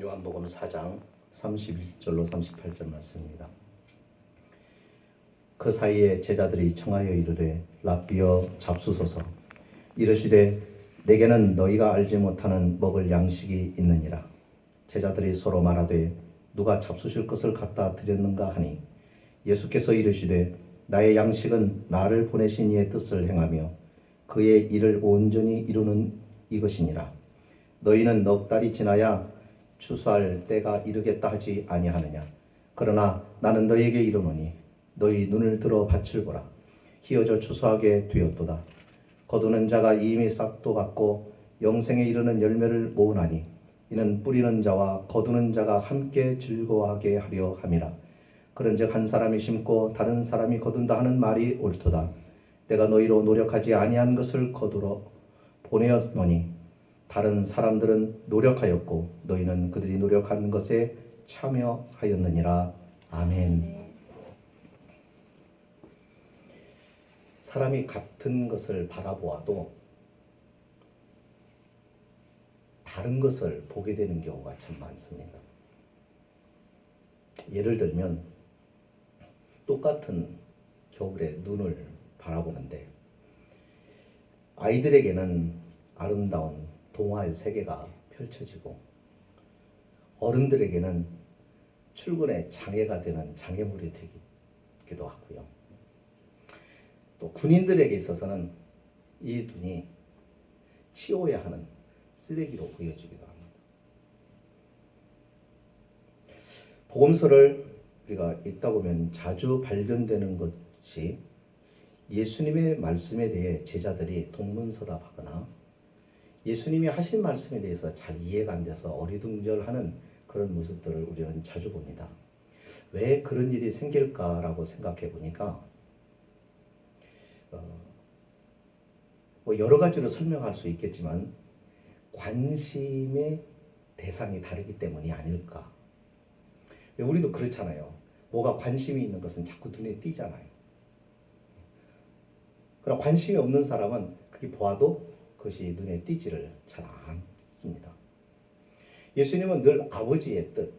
요한복음 4장 31절로 38절 말씀입니다. 그 사이에 제자들이 청하여 이르되 랍비여 잡수소서. 이르시되 내게는 너희가 알지 못하는 먹을 양식이 있느니라. 제자들이 서로 말하되 누가 잡수실 것을 갖다 드렸는가 하니? 예수께서 이르시되 나의 양식은 나를 보내신 이의 뜻을 행하며 그의 일을 온전히 이루는 이것이니라. 너희는 넉 달이 지나야 추수할 때가 이르겠다 하지 아니하느냐? 그러나 나는 너희에게 이르노니 너희 눈을 들어 밭을 보라. 희어져 추수하게 되었도다. 거두는 자가 이미 싹도 받고 영생에 이르는 열매를 모으나니 이는 뿌리는 자와 거두는 자가 함께 즐거워하게 하려 함이라. 그런즉 한 사람이 심고 다른 사람이 거둔다 하는 말이 옳도다. 내가 너희로 노력하지 아니한 것을 거두러 보내었노니 다른 사람들은 노력하였고 너희는 그들이 노력한 것에 참여하였느니라 아멘. 사람이 같은 것을 바라보아도 다른 것을 보게 되는 경우가 참 많습니다. 예를 들면 똑같은 겨울에 눈을 바라보는데 아이들에게는 아름다운 동화의 세계가 펼쳐지고 어른들에게는 출근에 장애가 되는 장애물이 되기도 하고요. 또 군인들에게 있어서는 이 눈이 치워야 하는 쓰레기로 보여지기도 합니다. 복음서를 우리가 읽다 보면 자주 발견되는 것이 예수님의 말씀에 대해 제자들이 동문서답하거나 예수님이 하신 말씀에 대해서 잘 이해가 안 돼서 어리둥절하는 그런 모습들을 우리는 자주 봅니다. 왜 그런 일이 생길까라고 생각해 보니까 어, 뭐 여러 가지로 설명할 수 있겠지만 관심의 대상이 다르기 때문이 아닐까. 우리도 그렇잖아요. 뭐가 관심이 있는 것은 자꾸 눈에 띄잖아요. 그럼 관심이 없는 사람은 그게 보아도 그것이 눈에 띄지를 잘 않습니다. 예수님은 늘 아버지의 뜻,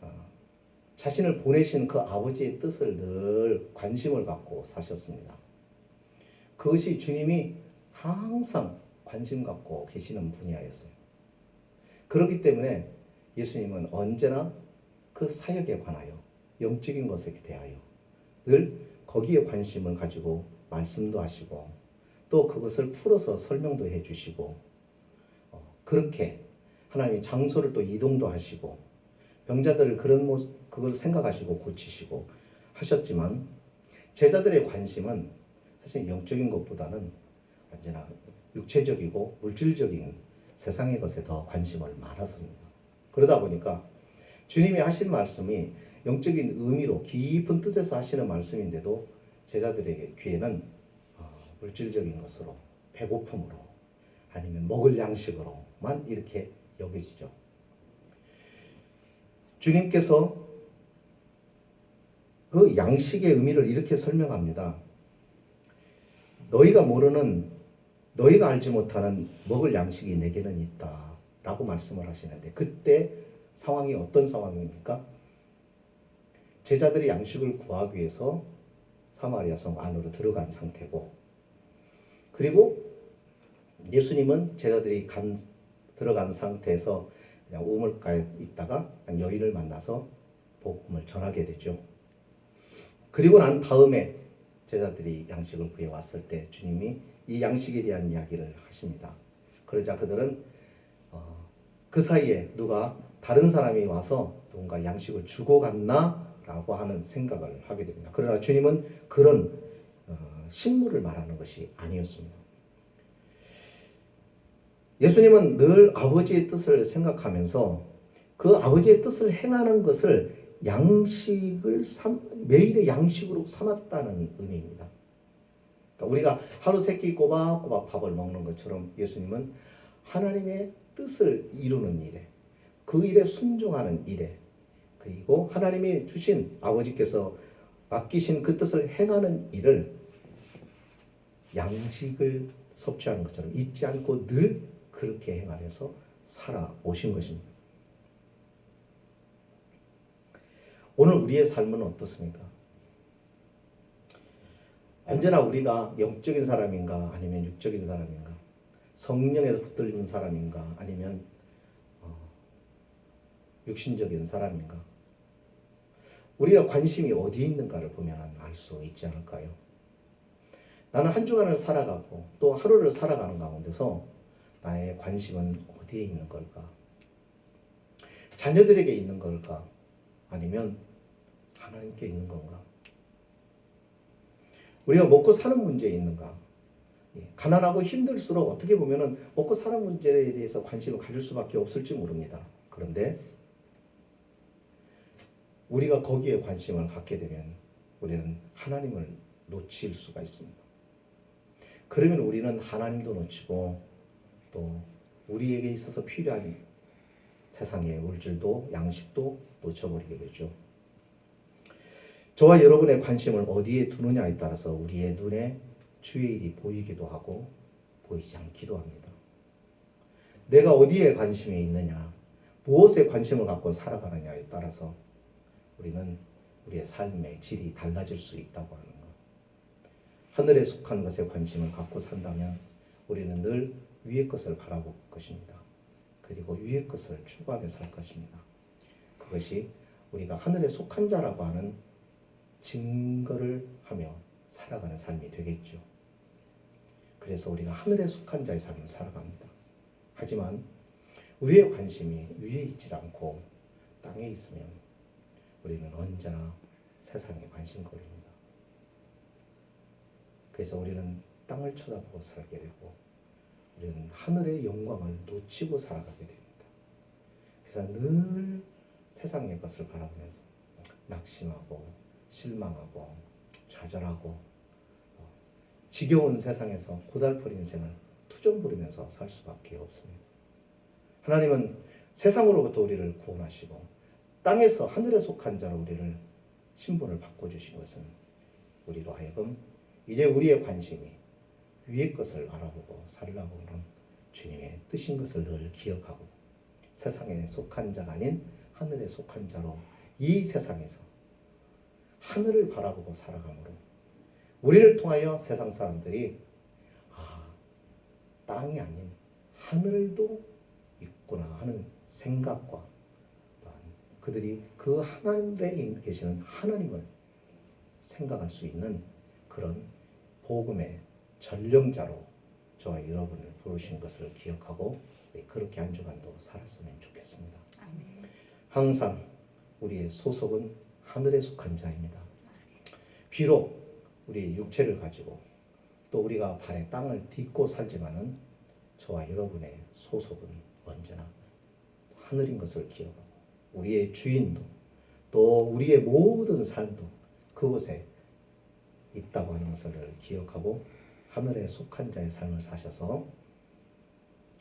어, 자신을 보내신 그 아버지의 뜻을 늘 관심을 갖고 사셨습니다. 그것이 주님이 항상 관심 갖고 계시는 분야였어요. 그렇기 때문에 예수님은 언제나 그 사역에 관하여 영적인 것에 대하여 늘 거기에 관심을 가지고 말씀도 하시고 또 그것을 풀어서 설명도 해주시고 어, 그렇게 하나님이 장소를 또 이동도 하시고 병자들을 그런 모습 그걸 생각하시고 고치시고 하셨지만 제자들의 관심은 사실 영적인 것보다는 언제나 육체적이고 물질적인 세상의 것에 더 관심을 많았습니다. 그러다 보니까 주님이 하신 말씀이 영적인 의미로 깊은 뜻에서 하시는 말씀인데도 제자들에게 귀에는 물질적인 것으로 배고픔으로 아니면 먹을 양식으로만 이렇게 여겨지죠. 주님께서 그 양식의 의미를 이렇게 설명합니다. 너희가 모르는 너희가 알지 못하는 먹을 양식이 내게는 있다 라고 말씀을 하시는데 그때 상황이 어떤 상황입니까? 제자들이 양식을 구하기 위해서 사마리아 성 안으로 들어간 상태고 그리고 예수님은 제자들이 간, 들어간 상태에서 그냥 우물가에 있다가 여인을 만나서 복음을 전하게 되죠. 그리고 난 다음에 제자들이 양식을 구해 왔을 때 주님이 이 양식에 대한 이야기를 하십니다. 그러자 그들은 어, 그 사이에 누가 다른 사람이 와서 누군가 양식을 주고 갔나 라고 하는 생각을 하게 됩니다. 그러나 주님은 그런 식물을 말하는 것이 아니었습니다. 예수님은 늘 아버지의 뜻을 생각하면서 그 아버지의 뜻을 행하는 것을 양식을 삼, 매일의 양식으로 삼았다는 의미입니다. 그러니까 우리가 하루 세 끼 꼬박꼬박 밥을 먹는 것처럼 예수님은 하나님의 뜻을 이루는 일에 그 일에 순종하는 일에 그리고 하나님이 주신 아버지께서 맡기신 그 뜻을 행하는 일을 양식을 섭취하는 것처럼 잊지 않고 늘 그렇게 행하면서 살아오신 것입니다. 오늘 우리의 삶은 어떻습니까? 언제나 우리가 영적인 사람인가 아니면 육적인 사람인가 성령에서 붙들리는 사람인가 아니면 어, 육신적인 사람인가 우리가 관심이 어디 있는가를 보면 알 수 있지 않을까요? 나는 한 주간을 살아가고 또 하루를 살아가는 가운데서 나의 관심은 어디에 있는 걸까? 자녀들에게 있는 걸까? 아니면 하나님께 있는 건가? 우리가 먹고 사는 문제에 있는가? 예, 가난하고 힘들수록 어떻게 보면은 먹고 사는 문제에 대해서 관심을 가질 수밖에 없을지 모릅니다. 그런데 우리가 거기에 관심을 갖게 되면 우리는 하나님을 놓칠 수가 있습니다. 그러면 우리는 하나님도 놓치고 또 우리에게 있어서 필요한 세상의 물질도 양식도 놓쳐버리게 되죠. 저와 여러분의 관심을 어디에 두느냐에 따라서 우리의 눈에 주의 일이 보이기도 하고 보이지 않기도 합니다. 내가 어디에 관심이 있느냐, 무엇에 관심을 갖고 살아가느냐에 따라서 우리는 우리의 삶의 질이 달라질 수 있다고 하는 것. 하늘에 속한 것에 관심을 갖고 산다면 우리는 늘 위의 것을 바라볼 것입니다. 그리고 위의 것을 추구하며 살 것입니다. 그것이 우리가 하늘에 속한 자라고 하는 증거를 하며 살아가는 삶이 되겠죠. 그래서 우리가 하늘에 속한 자의 삶을 살아갑니다. 하지만 위의 관심이 위에 있지 않고 땅에 있으면 우리는 언제나 세상에 관심거리입니다. 그래서 우리는 땅을 쳐다보고 살게 되고 우리는 하늘의 영광을 놓치고 살아가게 됩니다. 그래서 늘 세상의 것을 바라보면서 낙심하고 실망하고 좌절하고 어, 지겨운 세상에서 고달픈 인생을 투정 부리면서 살 수밖에 없습니다. 하나님은 세상으로부터 우리를 구원하시고 땅에서 하늘에 속한 자로 우리를 신분을 바꿔주신 것은 우리로 하여금 이제 우리의 관심이 위의 것을 알아보고 살라고 하는 주님의 뜻인 것을 늘 기억하고 세상에 속한 자가 아닌 하늘에 속한 자로 이 세상에서 하늘을 바라보고 살아가므로 우리를 통하여 세상 사람들이 아 땅이 아닌 하늘도 있구나 하는 생각과 또한 그들이 그 하늘에 계시는 하나님을 생각할 수 있는 그런 복음의 전령자로 저와 여러분을 부르신 것을 기억하고 그렇게 한 주간도 살았으면 좋겠습니다. 항상 우리의 소속은 하늘에 속한 자입니다. 비록 우리 육체를 가지고 또 우리가 발에 땅을 딛고 살지만은 저와 여러분의 소속은 언제나 하늘인 것을 기억하고 우리의 주인도 또 우리의 모든 삶도 그곳에 있다고 하는 것을 기억하고 하늘에 속한 자의 삶을 사셔서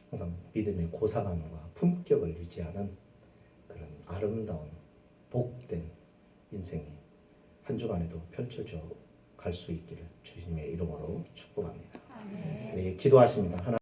항상 믿음의 고상함과 품격을 유지하는 그런 아름다운 복된 인생이 한 주간에도 펼쳐져 갈 수 있기를 주님의 이름으로 축복합니다. 네, 기도하십니다. 하나